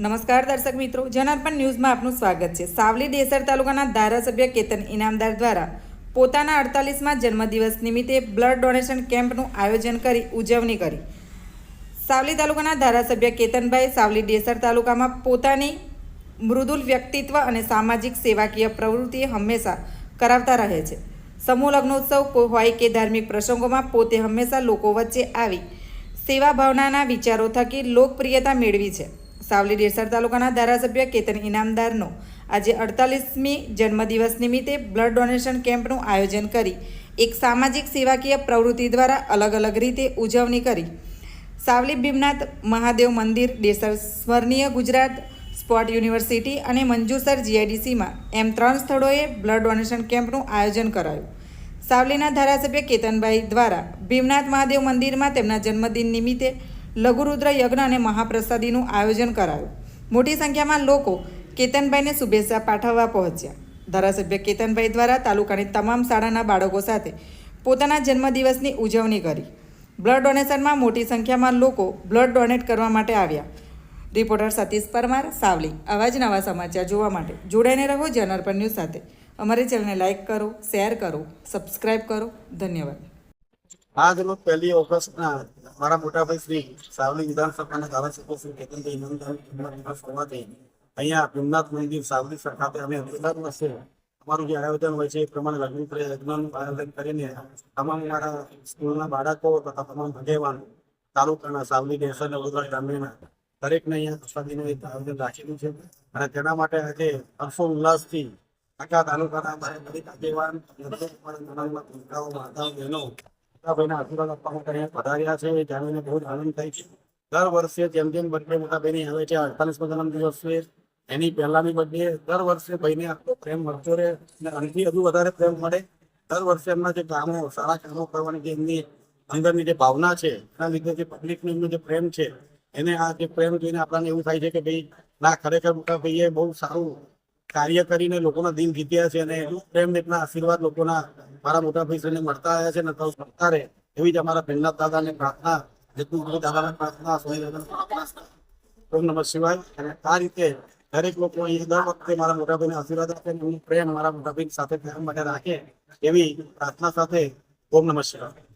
નમસ્કાર દર્શક મિત્રો, જનાર્પણ ન્યૂઝમાં આપનું સ્વાગત છે. સાવલી દેસર તાલુકાના ધારાસભ્ય કેતન ઇનામદાર દ્વારા પોતાના અડતાલીસમાં જન્મદિવસ નિમિત્તે બ્લડ ડોનેશન કેમ્પનું આયોજન કરી ઉજવણી કરી. સાવલી તાલુકાના ધારાસભ્ય કેતનભાઈ સાવલી દેસર તાલુકામાં પોતાની મૃદુલ વ્યક્તિત્વ અને સામાજિક સેવાકીય પ્રવૃત્તિ હંમેશા કરાવતા રહે છે. સમૂહ લગ્નોત્સવ હોય કે ધાર્મિક પ્રસંગોમાં પોતે હંમેશા લોકો વચ્ચે આવી સેવા ભાવનાના વિચારો થકી લોકપ્રિયતા મેળવી છે. સાવલી દેસર તાલુકાના ધારાસભ્ય કેતન ઇનામદારનો આજે અડતાલીસમી જન્મદિવસ નિમિત્તે બ્લડ ડોનેશન કેમ્પનું આયોજન કરી એક સામાજિક સેવાકીય પ્રવૃત્તિ દ્વારા અલગ અલગ રીતે ઉજવણી કરી. સાવલી ભીમનાથ મહાદેવ મંદિર ડેસર સ્મરણીય ગુજરાત સ્પોર્ટ યુનિવર્સિટી અને મંજુસર જીઆઈડીસીમાં એમ ત્રણ સ્થળોએ બ્લડ ડોનેશન કેમ્પનું આયોજન કરાયું. સાવલીના ધારાસભ્ય કેતનભાઈ દ્વારા ભીમનાથ મહાદેવ મંદિરમાં તેમના જન્મદિન નિમિત્તે લઘુરુદ્ર યજ્ઞ અને મહાપ્રસાદીનું આયોજન કરાયું. મોટી સંખ્યામાં લોકો કેતનભાઈને શુભેચ્છા પાઠવવા પહોંચ્યા. ધારાસભ્ય કેતનભાઈ દ્વારા તાલુકાની તમામ શાળાના બાળકો સાથે પોતાના જન્મદિવસની ઉજવણી કરી. બ્લડ ડોનેશનમાં મોટી સંખ્યામાં લોકો બ્લડ ડોનેટ કરવા માટે આવ્યા. રિપોર્ટર સતીશ પરમાર, સાવલી. આવા જ નવા સમાચાર જોવા માટે જોડાઈને રહો જનરપર ન્યૂઝ સાથે. અમારી ચેનલને લાઇક કરો, શેર કરો સબસ્ક્રાઈબ કરો. ધન્યવાદ. આજ રોજ પહેલી ઓગસ્ટના મારા મોટાભાઈ શ્રી સાવલી વિધાનસભાના ધારાસભ્ય શ્રી કેતનભાઈ ઇનામદાર દિવસ હોવાથી અહીંયા ભીમનાથ મંદિર સાવલી ખાતે અમે દર વર્ષે અમારું જે આયોજન હોય છે એ પ્રમાણે લગ્ન યજ્ઞનું આયોજન કરીને તમામ મારા સ્કૂલના બાળકો તથા તમામ ભગેવાન તાલુકાના સાવલી દેશ અને વડોદરા ગ્રામીણના દરેકને અહીંયા પ્રસાદીનું એક આયોજન રાખેલું છે. અને તેના માટે આજે હર્ષો ઉલ્લાસથી આખા તાલુકાના દરેક આગેવાન માતાઓ, બહેનો મોટાભાઈના આશીર્વાદ આપવા માટે દર વર્ષે જેમ જેમ બર્થડે મોટાભાઈની આવે છે અડતાલીસમો જન્મ દિવસ છે એની પહેલાની બર્થડે, દર વર્ષે ભાઈને આટલો પ્રેમ મળતો રહે અને આનાથી હજુ વધારે પ્રેમ મળે. દર વર્ષે એમના જે કામો, સારા કામો કરવાની જે એમની અંદરની જે ભાવના છે, એના લીધે જે પબ્લિકનો એમનો જે પ્રેમ છે, એને આ જે પ્રેમ જોઈને આપણને એવું થાય છે કે ભાઈ, ના, ખરેખર મોટાભાઈએ બહુ સારું કાર્ય કરીને લોકોના દિલ જીત્યા છે અને એનું પ્રેમ એટલા આશીર્વાદ લોકોના મારા મોટા ભાઈ મળતા આવ્યા છે ને તો મળતા રહે. એવી જ અમારા ભીમનાથ દાદાને પ્રાર્થના, જેટલું બધું દાદાને પ્રાર્થના સ્વામી દાદાને ઓમ નમઃ શિવાય. અને આ રીતે દરેક લોકો એ દર વખતે મારા મોટા ભાઈને આશીર્વાદ આપે અને હું પ્રેમ મારા મોટા ભાઈ સાથે પ્રેમ માટે રાખે એવી પ્રાર્થના સાથે ઓમ નમઃ શિવાય.